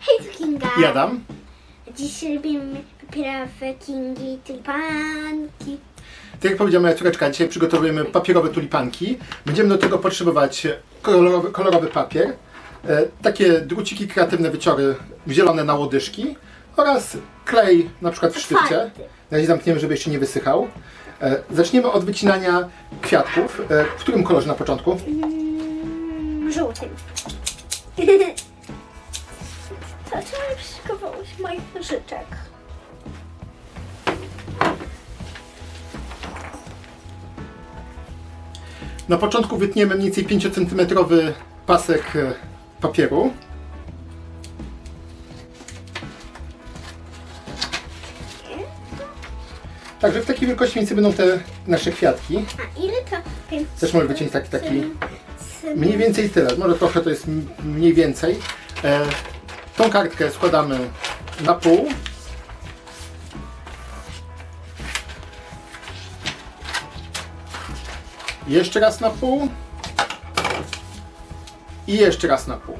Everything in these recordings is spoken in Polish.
Hej, tu Kinga. i Adam. Dziś robimy papierowe kingi tulipanki. Tak jak powiedziała moja córeczka, dzisiaj przygotowujemy papierowe tulipanki. Będziemy do tego potrzebować kolorowy, kolorowy papier, e, takie druciki kreatywne wyciory zielone na łodyżki oraz klej na przykład w. Otwarty. Na razie zamkniemy, żeby jeszcze nie wysychał. E, Zaczniemy od wycinania kwiatków. E, W którym kolorze na początku? Mm, żółtym. Dlaczego nie przyszykowałaś moich nożyczek? Na początku wytniemy mniej więcej 5 cm pasek e, papieru. Także w takiej wielkości mniej więcej będą te nasze kwiatki. A ile to pięć? Też może wyciąć taki, taki mniej więcej tyle, może trochę to jest mniej więcej. E, tą kartkę składamy na pół. Jeszcze raz na pół. I jeszcze raz na pół.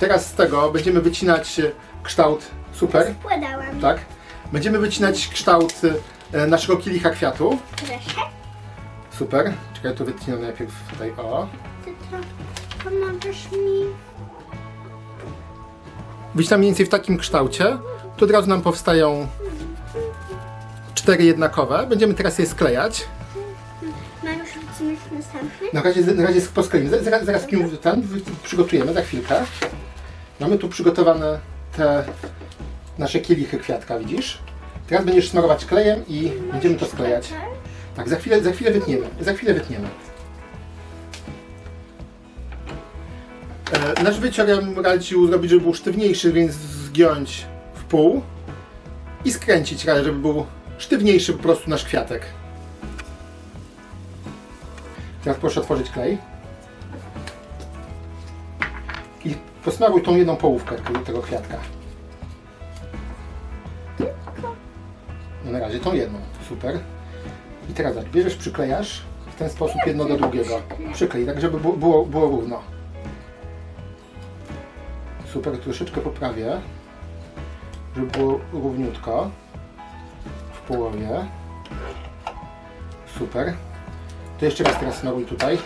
Teraz z tego będziemy wycinać e, kształt super, Składałam. tak? Będziemy wycinać kształt e, naszego kielicha kwiatu. Proszę. Super. Czekaj, to wytnę najpierw tutaj o. Pomożesz mi? Wycinam mniej więcej w takim kształcie. Tu od razu nam powstają cztery jednakowe. Będziemy teraz je sklejać. Ma już wycinać następny? Na razie, na razie poskleimy. Zaraz, zaraz kim ten przygotujemy za chwilkę. Mamy tu przygotowane te nasze kielichy kwiatka, widzisz? Teraz będziesz smarować klejem i będziemy to sklejać. Tak, za chwilę, za chwilę wytniemy. Za chwilę wytniemy. Nasz wycior ja bym radził zrobić, żeby był sztywniejszy, więc zgiąć w pół i skręcić żeby był sztywniejszy po prostu nasz kwiatek. Teraz proszę otworzyć klej. I posmaruj tą jedną połówkę tego- kwiatka. No na razie tą jedną, super. I teraz bierzesz, przyklejasz w ten sposób jedno do drugiego. Przyklej, tak żeby było, było równo. Super, troszeczkę poprawię, żeby było równiutko w połowie. Super. To jeszcze raz teraz smaruj tutaj.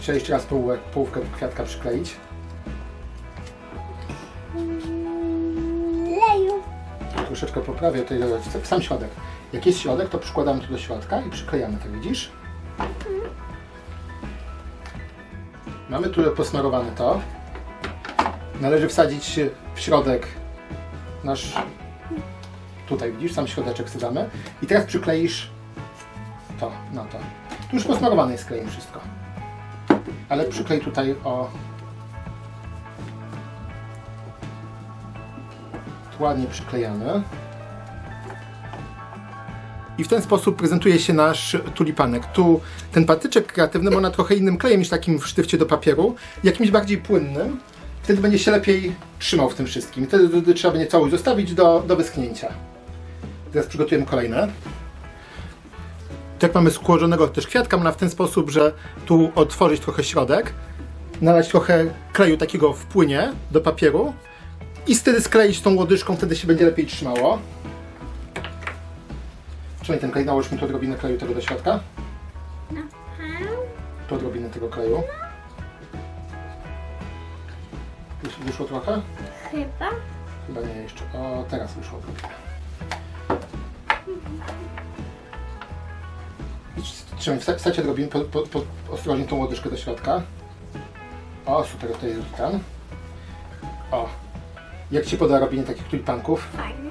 Trzeba jeszcze raz połówkę kwiatka przykleić. Troszeczkę poprawię tutaj sam środek. Jak jest środek, to przykładamy tu do środka i przyklejamy, tak widzisz? Mamy tu posmarowane to. Należy wsadzić w środek nasz... Tutaj widzisz, sam środeczek wsadzamy. I teraz przykleisz to na to. Tu już posmarowane jest klejem wszystko. Ale przyklej tutaj o... ładnie przyklejamy. I w ten sposób prezentuje się nasz tulipanek. Tu ten patyczek kreatywny ma na trochę innym klejem niż takim w sztywcie do papieru, jakimś bardziej płynnym. Wtedy będzie się lepiej trzymał w tym wszystkim. Wtedy, wtedy trzeba będzie całość zostawić do, do wyschnięcia. Teraz przygotujemy kolejne. Tak mamy skłożonego też kwiatka, można w ten sposób, że tu otworzyć trochę środek, nalać trochę kleju takiego w płynie do papieru i wtedy skleić tą łodyżką, wtedy się będzie lepiej trzymało. Trzymaj ten klej, nałoż mi tu odrobinę kleju tego do środka. Tu odrobinę tego kleju. Wysz- Wyszło trochę? Chyba. Chyba nie jeszcze. O, teraz wyszło odrobinę. Trzymaj, wsta- wstać odrobinę, po, po, po, ostrożnie tą łodyżkę do środka. O, super, tutaj jest ten. O. Jak Ci poda robienie takich tulipanków? Fajnie.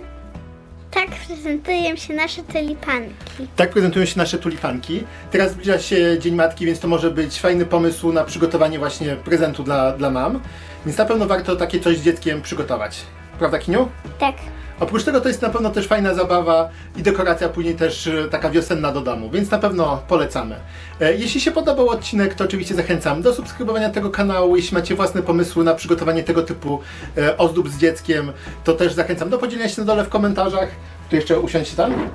Tak prezentują się nasze tulipanki. Tak prezentują się nasze tulipanki. Teraz zbliża się Dzień Matki, więc to może być fajny pomysł na przygotowanie właśnie prezentu dla, dla mam. Więc na pewno warto takie coś z dzieckiem przygotować. Prawda, Kiniu? Tak. Oprócz tego to jest na pewno też fajna zabawa i dekoracja później też e, taka wiosenna do domu, więc na pewno polecamy. E, Jeśli się podobał odcinek, to oczywiście zachęcam do subskrybowania tego kanału. Jeśli macie własne pomysły na przygotowanie tego typu e, ozdób z dzieckiem, to też zachęcam do podzielenia się na dole w komentarzach. Tu jeszcze usiądźcie tam.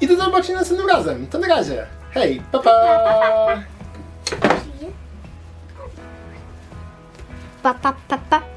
I do zobaczenia następnym razem. To na razie. Hej, pa pa! Pa, pa, pa, pa.